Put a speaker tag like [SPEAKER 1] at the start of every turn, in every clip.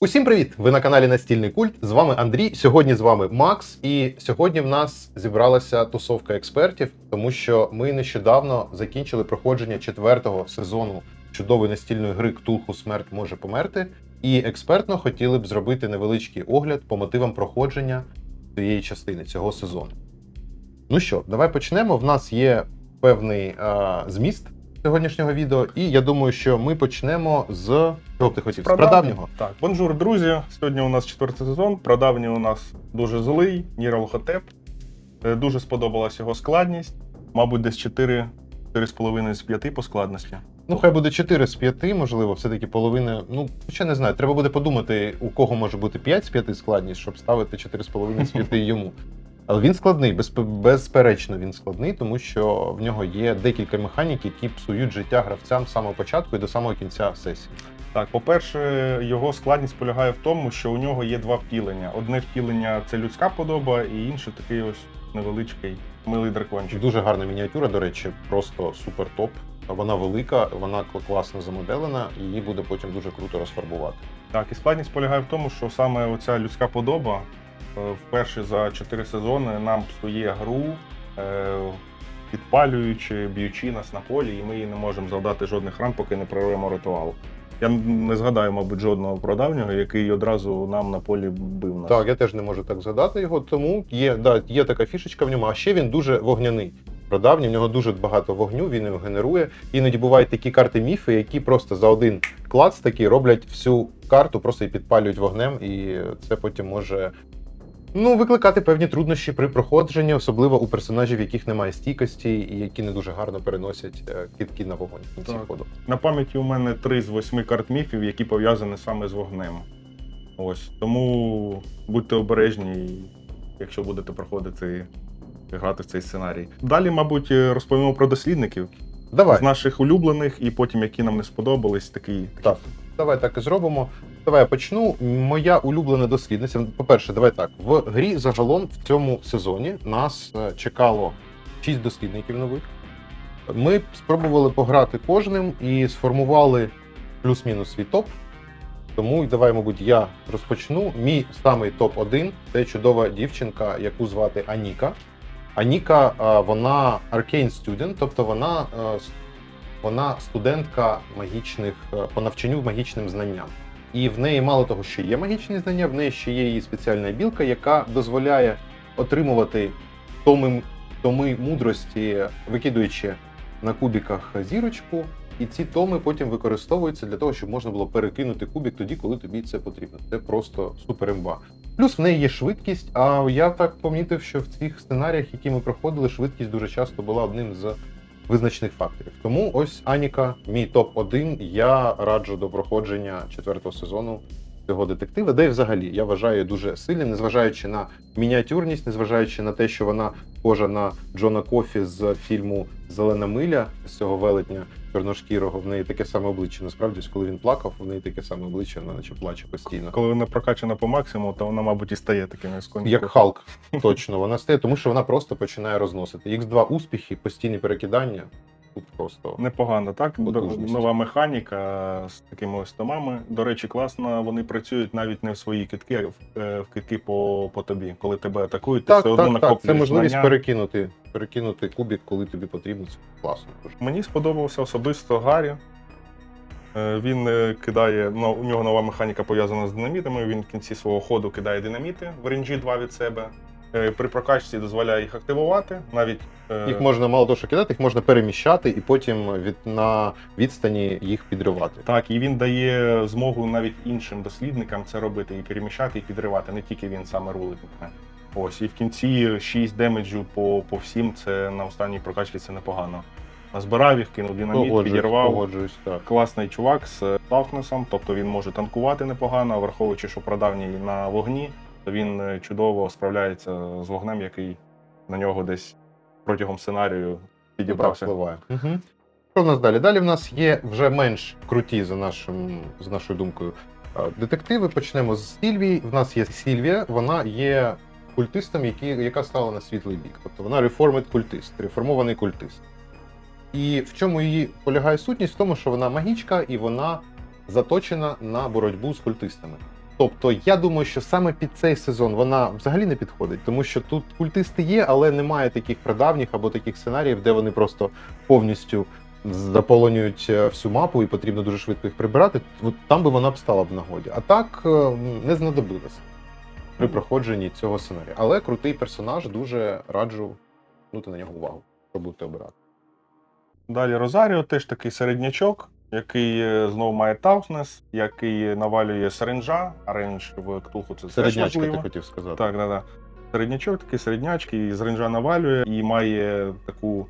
[SPEAKER 1] Усім привіт! Ви на каналі Настільний Культ. З вами Андрій. Сьогодні з вами Макс. І сьогодні в нас зібралася тусовка експертів, тому що ми нещодавно закінчили проходження четвертого сезону чудової настільної гри Ктулху Смерть може померти. І експертно хотіли б зробити невеличкий огляд по мотивам проходження цієї частини цього сезону. Ну що, давай почнемо. В нас є певний е, зміст сьогоднішнього відео, і я думаю, що ми почнемо з чого б ти хотів? З прадавнього.
[SPEAKER 2] Так, бонжур, друзі. Сьогодні у нас четвертий сезон. Прадавній у нас дуже злий, Нірал Хотеп. Е, Дуже сподобалась його складність. Мабуть, десь 4, 4,5 з 5 по складності.
[SPEAKER 1] Ну, хай буде 4 з 5, можливо, все-таки половина. Ну, ще не знаю. Треба буде подумати, у кого може бути 5 з 5 складність, щоб ставити 4,5 з 5 йому. Але він складний, безп- безперечно, він складний, тому що в нього є декілька механік, які псують життя гравцям з самого початку і до самого кінця сесії.
[SPEAKER 2] Так, по-перше, його складність полягає в тому, що у нього є два втілення. Одне втілення це людська подоба, і інше такий ось невеличкий милий дракончик.
[SPEAKER 1] Дуже гарна мініатюра, до речі, просто супер топ. Вона велика, вона класно замоделена, і її буде потім дуже круто розфарбувати.
[SPEAKER 2] Так, і складність полягає в тому, що саме оця людська подоба вперше за 4 сезони нам псує гру, е, підпалюючи, б'ючи нас на полі, і ми їй не можемо завдати жодних ран, поки не прорвемо ритуал. Я не згадаю, мабуть, жодного продавнього, який одразу нам на полі бив нас.
[SPEAKER 1] Так, я теж не можу так згадати його, тому є, да, є така фішечка в ньому, а ще він дуже вогняний. Прадавній, в нього дуже багато вогню, він його генерує. Іноді бувають такі карти міфи, які просто за один клац такий роблять всю карту, просто і підпалюють вогнем, і це потім може ну, викликати певні труднощі при проходженні, особливо у персонажів, яких немає стійкості і які не дуже гарно переносять е, кидки на вогонь в кінці ходу.
[SPEAKER 2] На пам'яті у мене три з восьми карт міфів, які пов'язані саме з вогнем. Ось. Тому будьте обережні, якщо будете проходити грати в цей сценарій. Далі, мабуть, розповімо про дослідників
[SPEAKER 1] Давай.
[SPEAKER 2] з наших улюблених, і потім, які нам не сподобались, такий.
[SPEAKER 1] Так, давай так і зробимо. Давай я почну. Моя улюблена дослідниця. По-перше, давай так. В грі загалом в цьому сезоні нас е, чекало 6 дослідників нових. Ми спробували пограти кожним і сформували плюс-мінус свій топ. Тому давай, мабуть, я розпочну. Мій самий топ-1 це чудова дівчинка, яку звати Аніка. Аніка, е, вона Arcane Student, тобто вона е, вона студентка магічних по навчанню магічним знанням. І в неї мало того, що є магічні знання, в неї ще є її спеціальна білка, яка дозволяє отримувати томи, томи мудрості, викидуючи на кубіках зірочку. І ці томи потім використовуються для того, щоб можна було перекинути кубік тоді, коли тобі це потрібно. Це просто супер імба. Плюс в неї є швидкість. А я так помітив, що в цих сценаріях, які ми проходили, швидкість дуже часто була одним з визначних факторів. Тому ось Аніка, мій топ-1. Я раджу до проходження четвертого сезону цього детектива, де й взагалі я вважаю дуже сильним, незважаючи на мініатюрність, незважаючи на те, що вона схожа на Джона Кофі з фільму Зелена миля з цього велетня чорношкірого. В неї таке саме обличчя. Насправді, коли він плакав, в неї таке саме обличчя, вона наче плаче постійно.
[SPEAKER 2] Коли вона прокачана по максимуму, то вона, мабуть, і стає таким ісконним.
[SPEAKER 1] Як Халк, точно вона стає, тому що вона просто починає розносити. Х2 успіхи, постійні перекидання. Тут просто
[SPEAKER 2] Непогано, так?
[SPEAKER 1] Потужність.
[SPEAKER 2] Нова механіка з такими ось томами. До речі, класно, вони працюють навіть не в свої китки, а в, е, в китки по, по тобі. Коли тебе атакують, ти
[SPEAKER 1] так,
[SPEAKER 2] все одно
[SPEAKER 1] так, так.
[SPEAKER 2] накоплюєш
[SPEAKER 1] Це можливість
[SPEAKER 2] знання.
[SPEAKER 1] перекинути, перекинути кубик, коли тобі потрібно. Це класно.
[SPEAKER 2] Мені сподобався особисто Гаррі. Е, Він е, кидає, ну, у нього нова механіка пов'язана з динамітами. Він в кінці свого ходу кидає динаміти в ренджі 2 від себе. Е, При прокачці дозволяє їх активувати. Навіть е,
[SPEAKER 1] Їх можна мало того, що кидати, їх можна переміщати і потім від на відстані їх підривати.
[SPEAKER 2] Так, і він дає змогу навіть іншим дослідникам це робити і переміщати, і підривати. Не тільки він саме рулить. Ось, і в кінці 6 демеджу по, по всім, це на останній прокачці це непогано. Назбирав їх, кинув динаміт, підірвав.
[SPEAKER 1] так.
[SPEAKER 2] Класний чувак з тафнесом, тобто він може танкувати непогано, враховуючи, що прадавній на вогні, він е, чудово справляється з вогнем, який на нього десь протягом сценарію
[SPEAKER 1] Так,
[SPEAKER 2] підібрався.
[SPEAKER 1] впливає. Угу. Що в нас далі? Далі в нас є вже менш круті за нашим, за нашою думкою. е, Детективи почнемо з Сільвії. В нас є Сільвія, вона є культистом, який, яка стала на світлий бік. Тобто вона реформед культист, реформований культист. І в чому її полягає сутність? В тому, що вона магічка і вона заточена на боротьбу з культистами. Тобто, я думаю, що саме під цей сезон вона взагалі не підходить, тому що тут культисти є, але немає таких прадавніх або таких сценаріїв, де вони просто повністю заполонюють е, всю мапу і потрібно дуже швидко їх прибирати. От там би вона б стала в нагоді. А так е, не знадобилося при проходженні цього сценарію. Але крутий персонаж, дуже раджу звернути на нього увагу, що будете обирати.
[SPEAKER 2] Далі Розаріо теж такий середнячок, який е, знову має таутнес, який навалює саренжа, а рейндж в ктулху це
[SPEAKER 1] Середнячка, ти хотів сказати.
[SPEAKER 2] Так, так, так. Середнячок, такий середнячки, і з навалює і має таку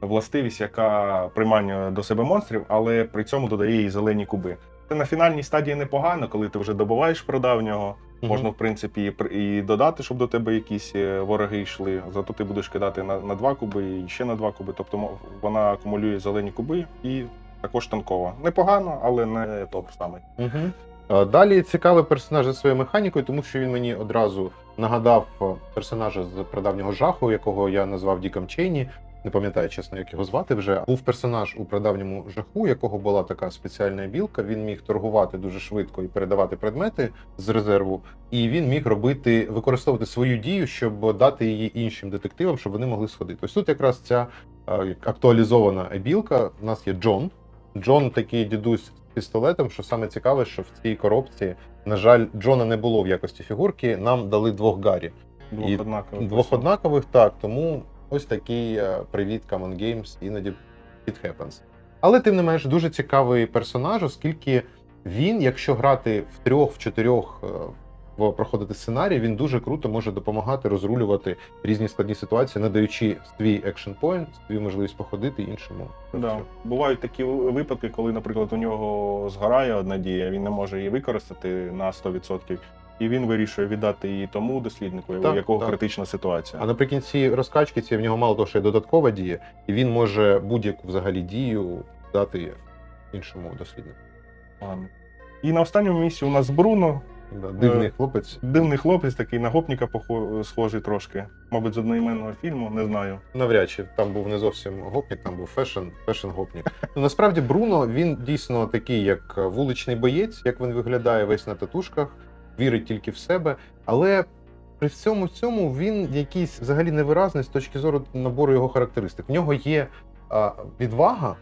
[SPEAKER 2] властивість, яка приманює до себе монстрів, але при цьому додає їй зелені куби. Це на фінальній стадії непогано, коли ти вже добуваєш прадавнього.
[SPEAKER 1] Мгм.
[SPEAKER 2] Можна, в принципі, і і додати, щоб до тебе якісь е, вороги йшли. Зато ти будеш кидати на, на два куби і ще на два куби. Тобто вона акумулює зелені куби і також танкова. Непогано, але не топ саме.
[SPEAKER 1] Угу. Далі цікавий персонаж за своєю механікою, тому що він мені одразу нагадав е, персонажа з прадавнього жаху, якого я назвав Діком Чейні. Не пам'ятаю, чесно, як його звати вже. Був персонаж у прадавньому жаху, якого була така спеціальна білка. Він міг торгувати дуже швидко і передавати предмети з резерву. І він міг робити, використовувати свою дію, щоб дати її іншим детективам, щоб вони могли сходити. Ось тут якраз ця е, актуалізована білка. У нас є Джон. Джон такий дідусь з пістолетом, що саме цікаве, що в цій коробці, на жаль, Джона не було в якості фігурки. Нам дали двох Гаррі.
[SPEAKER 2] Двох
[SPEAKER 1] І
[SPEAKER 2] однакових.
[SPEAKER 1] Двох однакових, так. Тому ось такий е, привіт Common Games, іноді it happens. Але тим не менш дуже цікавий персонаж, оскільки він, якщо грати в трьох, в чотирьох е, проходити сценарій, він дуже круто може допомагати розрулювати різні складні ситуації, надаючи свій action point, свою можливість походити іншому.
[SPEAKER 2] Да. Бувають такі випадки, коли, наприклад, у нього згорає одна дія, він не може її використати на 100%, і він вирішує віддати її тому досліднику, у
[SPEAKER 1] Так,
[SPEAKER 2] якого
[SPEAKER 1] так.
[SPEAKER 2] критична ситуація.
[SPEAKER 1] А наприкінці розкачки ці в нього мало того, що є додаткова дія, і він може будь-яку взагалі дію дати іншому досліднику.
[SPEAKER 2] Ладно. І на останньому місці у нас Бруно.
[SPEAKER 1] Да, Дивний
[SPEAKER 2] Е,
[SPEAKER 1] хлопець.
[SPEAKER 2] Дивний хлопець, такий на гопніка похо- схожий трошки. Мабуть, з одноіменного фільму, не знаю.
[SPEAKER 1] Навряд чи там був не зовсім гопнік, там був фешн, фешн гопнік. Ну насправді Бруно він дійсно такий, як вуличний боєць, як він виглядає весь на татушках, вірить тільки в себе. Але при всьому цьому він якийсь взагалі невиразний з точки зору набору його характеристик. В нього є а, відвага.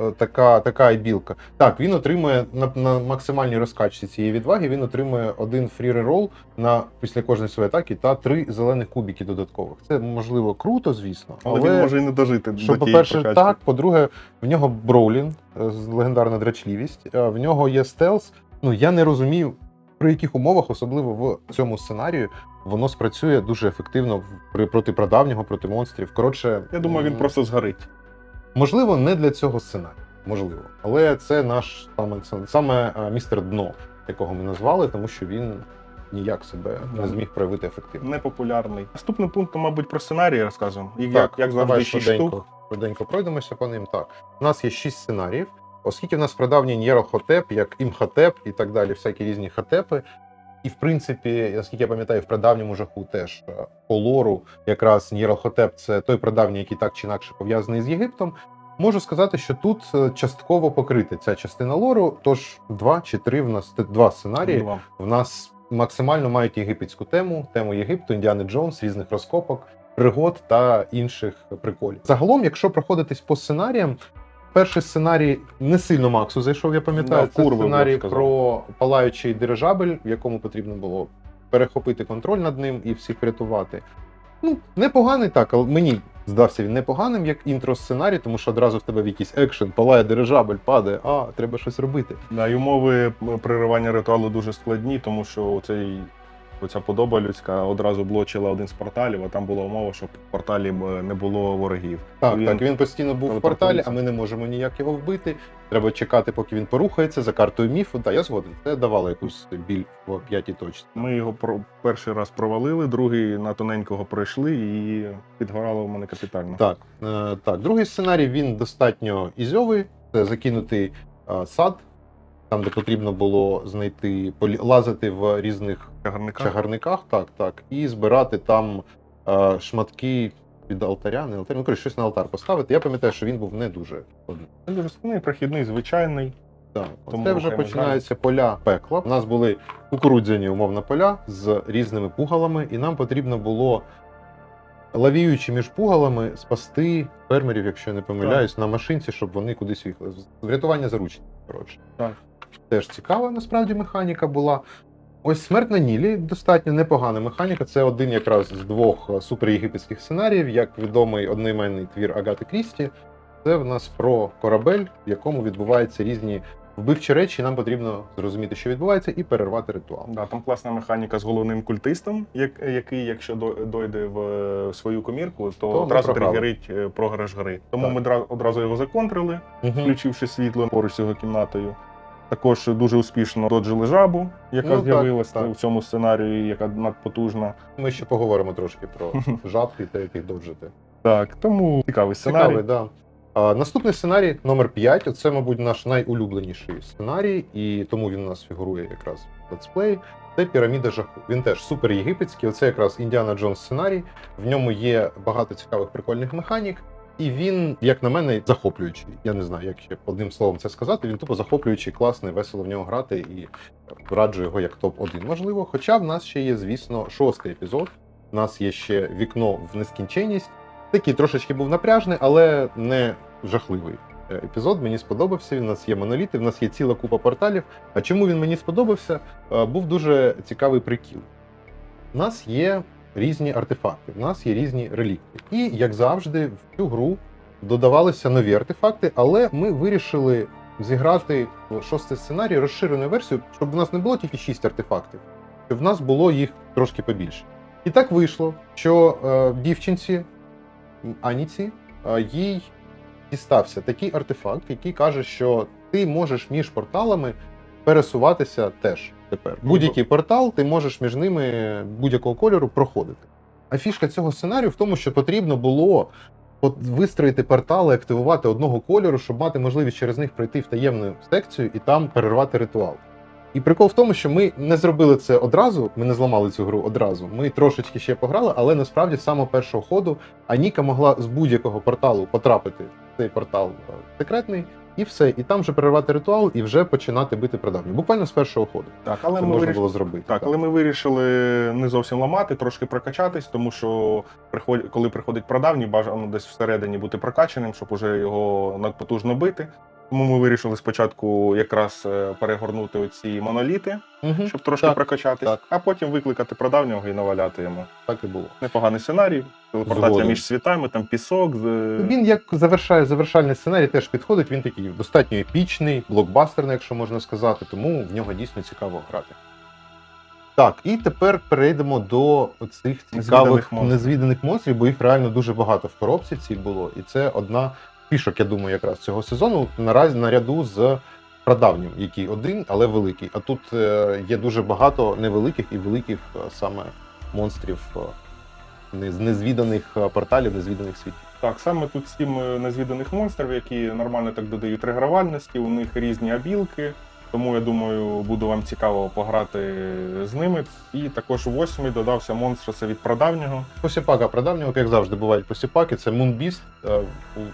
[SPEAKER 1] Е, Така, така і білка. Так, він отримує на, на максимальній розкачці цієї відваги. Він отримує один фрі рерол на після кожної своєї атаки та три зелених кубики додаткових. Це можливо круто, звісно,
[SPEAKER 2] Але, він може і не дожити
[SPEAKER 1] що,
[SPEAKER 2] до
[SPEAKER 1] по-перше, так, по-друге, в нього Броулін, е, легендарна драчливість, е, в нього є стелс. Ну, я не розумію, при яких умовах, особливо в цьому сценарію, воно спрацює дуже ефективно проти прадавнього, проти монстрів. Коротше,
[SPEAKER 2] Я думаю, він просто згорить.
[SPEAKER 1] Можливо, не для цього сценарію. Можливо. Але це наш саме, саме містер дно, якого ми назвали, тому що він ніяк себе не зміг проявити ефективно.
[SPEAKER 2] Непопулярний. Наступним пунктом, мабуть, про сценарії розкажемо. І
[SPEAKER 1] Так,
[SPEAKER 2] як, як завжди,
[SPEAKER 1] давай
[SPEAKER 2] 6
[SPEAKER 1] швиденько,
[SPEAKER 2] штук.
[SPEAKER 1] швиденько пройдемося по ним. Так, у нас є шість сценаріїв. Оскільки в нас прадавній Нєрохотеп, як імхотеп і так далі, всякі різні хотепи. І в принципі, наскільки я пам'ятаю, в прадавньому жаху теж е, по лору, якраз Нєрохотеп це той прадавній, який так чи інакше пов'язаний з Єгиптом. Можу сказати, що тут е, частково покрита ця частина лору. Тож два чи три в нас два сценарії
[SPEAKER 2] Два.
[SPEAKER 1] в нас максимально мають єгипетську тему, тему Єгипту, Індіани Джонс, різних розкопок, пригод та інших приколів. Загалом, якщо проходитись по сценаріям, перший сценарій не сильно Максу зайшов, я пам'ятаю.
[SPEAKER 2] Да,
[SPEAKER 1] Це
[SPEAKER 2] курви,
[SPEAKER 1] сценарій про палаючий дирижабель, в якому потрібно було перехопити контроль над ним і всіх врятувати. Ну, непоганий так, але мені здався він непоганим як інтро сценарій, тому що одразу в тебе в якийсь екшен, палає дирижабель, падає, а треба щось робити.
[SPEAKER 2] Да, і умови приривання ритуалу дуже складні, тому що цей, оця подоба людська одразу блочила один з порталів, а там була умова, щоб в порталі не було ворогів.
[SPEAKER 1] Так,
[SPEAKER 2] Він
[SPEAKER 1] так, він постійно був в порталі, а ми не можемо ніяк його вбити. Треба чекати, поки він порухається за картою міфу. Так, я згоден. Це давало якусь біль в п'ятій точці.
[SPEAKER 2] Ми його про перший раз провалили, другий на тоненького пройшли і підгорало в мене капітально.
[SPEAKER 1] Так, е, так, другий сценарій він достатньо ізьовий. Це закинутий е, сад, там, де потрібно було знайти, полі- лазити в різних
[SPEAKER 2] Чагарника.
[SPEAKER 1] чагарниках, так, так, і збирати там е, шматки від алтаря, не алтаря, ну коротше, щось на алтар поставити. Я пам'ятаю, що він був не дуже складний.
[SPEAKER 2] Він дуже складний, прохідний, звичайний.
[SPEAKER 1] Так,
[SPEAKER 2] Тому
[SPEAKER 1] це вже починаються поля пекла. У нас були кукурудзяні умовно поля з різними пугалами, і нам потрібно було, лавіючи між пугалами, спасти фермерів, якщо я не помиляюсь, на машинці, щоб вони кудись їхали. Врятування заручників, коротше.
[SPEAKER 2] Так.
[SPEAKER 1] Теж цікава насправді механіка була. Ось смерть на Нілі достатньо непогана механіка. Це один якраз з двох е, суперєгипетських сценаріїв, як відомий одноіменний твір Агати Крісті. Це в нас про корабель, в якому відбуваються різні вбивчі речі. і Нам потрібно зрозуміти, що відбувається, і перервати ритуал.
[SPEAKER 2] Да, там класна механіка з головним культистом, який, якщо до- дойде в е, свою комірку, то,
[SPEAKER 1] То
[SPEAKER 2] одразу тригерить е, програш гри. Тому
[SPEAKER 1] Так.
[SPEAKER 2] ми дра- одразу його законтрили, включивши світло поруч з його кімнатою. Також дуже успішно доджили жабу, яка
[SPEAKER 1] Ну,
[SPEAKER 2] з'явилася
[SPEAKER 1] так.
[SPEAKER 2] в цьому сценарії, яка надпотужна.
[SPEAKER 1] Ми ще поговоримо трошки про жабки та яких довжити.
[SPEAKER 2] Так, тому цікавий сценарій.
[SPEAKER 1] Цікавий, да. А, наступний сценарій номер 5. Це, мабуть, наш найулюбленіший сценарій, і тому він у нас фігурує якраз в летсплеї. Це піраміда жаху. Він теж супер єгипетський. Оце якраз Індіана Джонс сценарій. В ньому є багато цікавих прикольних механік. І він, як на мене, захоплюючий. Я не знаю, як ще одним словом це сказати. Він тупо захоплюючий, класний, весело в нього грати і раджу його як топ-1. Можливо. Хоча в нас ще є, звісно, шостий епізод. У нас є ще вікно в нескінченність. Такий трошечки був напряжний, але не жахливий е, епізод. Мені сподобався. У нас є моноліти, в нас є ціла купа порталів. А чому він мені сподобався? Е, Був дуже цікавий прикіл. У нас є різні артефакти, в нас є різні релікти. І, як завжди, в цю гру додавалися нові артефакти, але ми вирішили зіграти шостий сценарій розширену версію, щоб в нас не було тільки шість артефактів, щоб в нас було їх трошки побільше. І так вийшло, що е, дівчинці Аніці е, їй дістався такий артефакт, який каже, що ти можеш між порталами пересуватися теж тепер. Будь-який портал, ти можеш між ними будь-якого кольору проходити. А фішка цього сценарію в тому, що потрібно було вистроїти портали, активувати одного кольору, щоб мати можливість через них пройти в таємну секцію і там перервати ритуал. І прикол в тому, що ми не зробили це одразу, ми не зламали цю гру одразу. Ми трошечки ще пограли, але насправді з самого першого ходу Аніка могла з будь-якого порталу потрапити в цей портал е, секретний, і все. І там вже перервати ритуал і вже починати бити продавню. Буквально з першого ходу.
[SPEAKER 2] Так, але
[SPEAKER 1] Це
[SPEAKER 2] ми
[SPEAKER 1] можна
[SPEAKER 2] виріш...
[SPEAKER 1] було зробити.
[SPEAKER 2] Так, але ми вирішили не зовсім ламати, трошки прокачатись, тому що приход... коли приходить прадавній, бажано десь всередині бути прокачаним, щоб уже його надпотужно бити. Тому ми вирішили спочатку якраз е, перегорнути оці моноліти,
[SPEAKER 1] Мгм.
[SPEAKER 2] щоб трошки
[SPEAKER 1] Так,
[SPEAKER 2] прокачатись,
[SPEAKER 1] так.
[SPEAKER 2] а потім викликати прадавнього і наваляти йому.
[SPEAKER 1] Так і було.
[SPEAKER 2] Непоганий сценарій, телепортація
[SPEAKER 1] Згоден.
[SPEAKER 2] між світами, там пісок. з-
[SPEAKER 1] Він як завершає завершальний сценарій, теж підходить. Він такий достатньо епічний, блокбастерний, якщо можна сказати, тому в нього дійсно цікаво грати. Так, і тепер перейдемо до цих цікавих
[SPEAKER 2] Незвіданих монстрів.
[SPEAKER 1] бо їх реально дуже багато в коробці цій було. І це одна фішок, я думаю, якраз цього сезону. Наразі наряду з прадавнім, який один, але великий. А тут е, є дуже багато невеликих і великих е, саме монстрів е, з незвіданих порталів, незвіданих світів.
[SPEAKER 2] Так, саме тут сім незвіданих монстрів, які нормально так додають регравальності, у них різні абілки. Тому я думаю, буде вам цікаво пограти з ними. І також у восьмий додався монстр це від прадавнього.
[SPEAKER 1] Посіпака прадавнього, як завжди бувають посіпаки, це Мунбіст, е,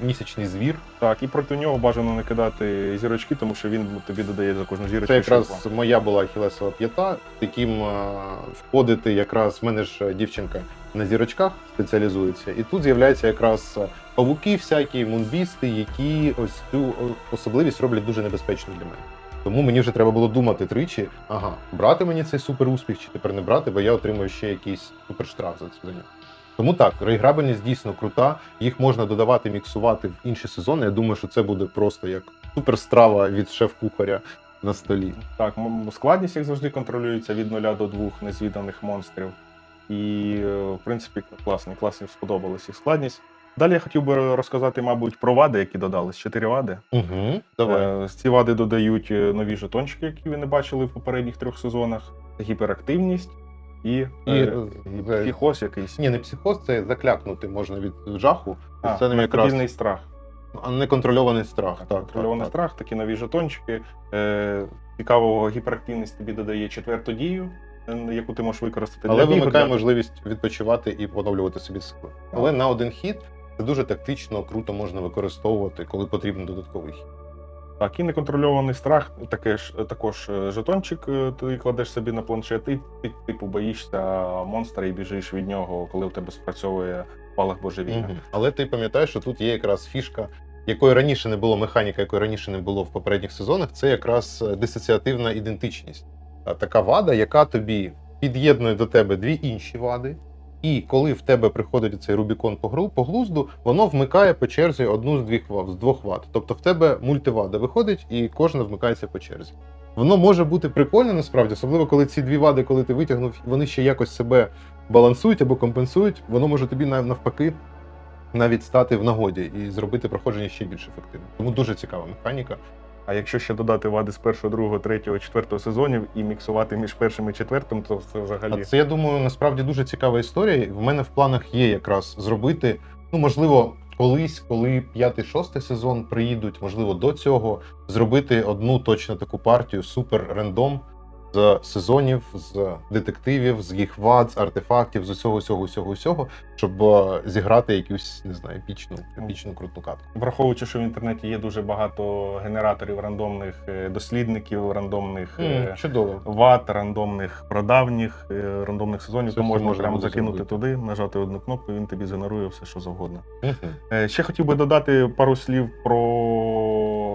[SPEAKER 1] місячний звір.
[SPEAKER 2] Так, і проти нього бажано не кидати зірочки, тому що він тобі додає за кожну зірочку.
[SPEAKER 1] Це якраз
[SPEAKER 2] шипа.
[SPEAKER 1] моя була ахілесова п'ята, яким е, входити якраз в мене ж дівчинка на зірочках спеціалізується. І тут з'являються якраз е, павуки, всякі мунбісти, які ось цю е, особливість роблять дуже небезпечною для мене. Тому мені вже треба було думати тричі: ага, брати мені цей супер успіх чи тепер не брати, бо я отримую ще якийсь супер штраф за це. Тому так, реіграбельність дійсно крута. Їх можна додавати, міксувати в інші сезони. Я думаю, що це буде просто як суперстрава від шеф-кухаря на столі.
[SPEAKER 2] Так, складність, як завжди, контролюється від 0 до 2 незвіданих монстрів. І, е, в принципі, класний, класні сподобалась їх складність. Далі я хотів би розказати, мабуть, про вади, які додались. Чотири вади.
[SPEAKER 1] Угу, давай.
[SPEAKER 2] Е, Ці вади додають е, нові жетончики, які ви не бачили в попередніх трьох сезонах. Гіперактивність і,
[SPEAKER 1] І,
[SPEAKER 2] е,
[SPEAKER 1] е,
[SPEAKER 2] психоз якийсь.
[SPEAKER 1] Ні, не психоз, це заклякнути можна від жаху.
[SPEAKER 2] А,
[SPEAKER 1] це не якраз
[SPEAKER 2] стабільний страх.
[SPEAKER 1] а неконтрольований страх. Так,
[SPEAKER 2] Контрольований
[SPEAKER 1] так, так.
[SPEAKER 2] страх, такі нові жетончики. Е, цікавого гіперактивність тобі додає четверту дію, яку ти можеш використати
[SPEAKER 1] Але
[SPEAKER 2] для
[SPEAKER 1] вимикає можливість відпочивати і поновлювати собі сили. Але на один хід це дуже тактично, круто можна використовувати, коли потрібен додатковий хід.
[SPEAKER 2] Так, і неконтрольований страх, таке ж, також е, жетончик е, ти кладеш собі на планшет, і ти типу боїшся монстра і біжиш від нього, коли у тебе спрацьовує палах божевілля.
[SPEAKER 1] Мгм. Але ти пам'ятаєш, що тут є якраз фішка, якої раніше не було механіка, якої раніше не було в попередніх сезонах, це якраз е, дисоціативна ідентичність. Така вада, яка тобі під'єднує до тебе дві інші вади. І коли в тебе приходить цей Рубікон по глузду, воно вмикає по черзі одну з двох вад, з двох вад. Тобто в тебе мультивада виходить, і кожна вмикається по черзі. Воно може бути прикольно насправді, особливо коли ці дві вади, коли ти витягнув, вони ще якось себе балансують або компенсують, воно може тобі нав- навпаки навіть стати в нагоді і зробити проходження ще більш ефективним. Тому дуже цікава механіка.
[SPEAKER 2] А якщо ще додати вади з першого, другого, третього, четвертого сезонів і міксувати між першим і четвертим, то це
[SPEAKER 1] А
[SPEAKER 2] взагалі
[SPEAKER 1] це я думаю, насправді дуже цікава історія. В мене в планах є якраз зробити. Ну, можливо, колись, коли п'ятий, шостий сезон приїдуть, можливо, до цього зробити одну точно таку партію супер рандом з сезонів, з детективів, з їх вад, з артефактів, з усього, усього, усього, усього, щоб е, зіграти якусь, не знаю, епічну, епічну круту катку.
[SPEAKER 2] враховуючи, що в інтернеті є дуже багато генераторів рандомних е, дослідників, рандомних
[SPEAKER 1] М, Чудово.
[SPEAKER 2] ват, рандомних продавніх, рандомних сезонів, то можна
[SPEAKER 1] можна
[SPEAKER 2] прямо закинути
[SPEAKER 1] зробити.
[SPEAKER 2] туди, нажати одну кнопку, і він тобі згенерує все, що завгодно.
[SPEAKER 1] Мгм.
[SPEAKER 2] Е, Ще хотів би додати пару слів про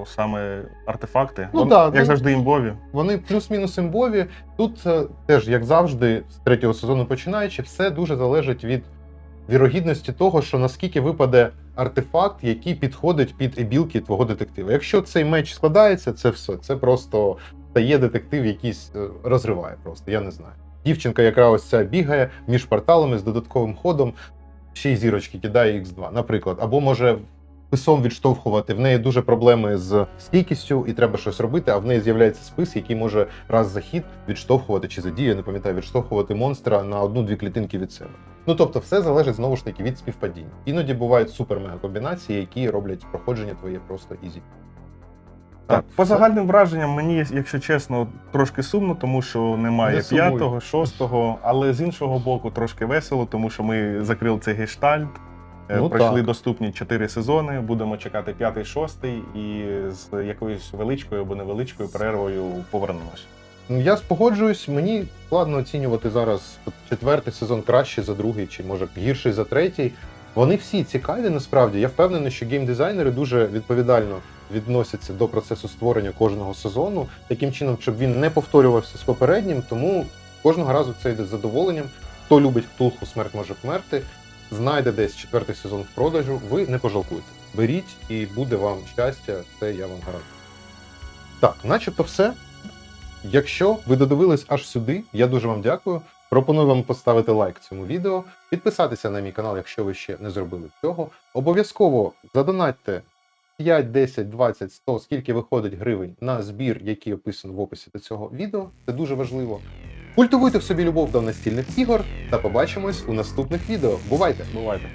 [SPEAKER 2] саме артефакти.
[SPEAKER 1] Ну
[SPEAKER 2] Вон-
[SPEAKER 1] да,
[SPEAKER 2] як
[SPEAKER 1] ну-
[SPEAKER 2] завжди, імбові.
[SPEAKER 1] Вони плюс-мінус імбові. Тут е, теж, як завжди, з третього сезону починаючи, все дуже залежить від вірогідності того, що наскільки випаде артефакт, який підходить під ебілки твого детектива. Якщо цей меч складається, це все. Це просто стає детектив, якийсь е, розриває просто, я не знаю. Дівчинка, яка ось ця бігає між порталами з додатковим ходом, ще й зірочки кидає X2, наприклад. Або може списом відштовхувати. В неї дуже проблеми з стійкістю, і треба щось робити, а в неї з'являється спис, який може раз за хід відштовхувати чи за дію, я не пам'ятаю, відштовхувати монстра на одну-дві клітинки від себе. Ну тобто, все залежить знову ж таки від співпадіння. Іноді бувають супер-мега комбінації, які роблять проходження твоє просто ізі.
[SPEAKER 2] Так, по загальним враженням, мені, якщо чесно, трошки сумно, тому що немає п'ятого, шостого, але з іншого боку, трошки весело, тому що ми закрили цей гештальт. Е,
[SPEAKER 1] Ну,
[SPEAKER 2] Пройшли
[SPEAKER 1] так.
[SPEAKER 2] доступні чотири сезони. Будемо чекати п'ятий, шостий, і з якоюсь величкою або невеличкою перервою повернемось.
[SPEAKER 1] Ну, Я спогоджуюсь, мені складно оцінювати зараз четвертий сезон краще за другий, чи може гірший за третій. Вони всі цікаві насправді. Я впевнений, що геймдизайнери дуже відповідально відносяться до процесу створення кожного сезону, таким чином, щоб він не повторювався з попереднім. Тому кожного разу це йде з задоволенням. Хто любить Ктулху, смерть може вмерти, знайде десь четвертий сезон в продажу. Ви не пожалкуєте. Беріть і буде вам щастя, це я вам гарантую. Так, начебто все. Якщо ви додивились аж сюди, я дуже вам дякую. Пропоную вам поставити лайк цьому відео, підписатися на мій канал, якщо ви ще не зробили цього. Обов'язково задонатьте 5, 10, 20, 100, скільки виходить гривень на збір, який описано в описі до цього відео. Це дуже важливо. Культивуйте в собі любов до настільних ігор та побачимось у наступних відео. Бувайте!
[SPEAKER 2] Бувайте!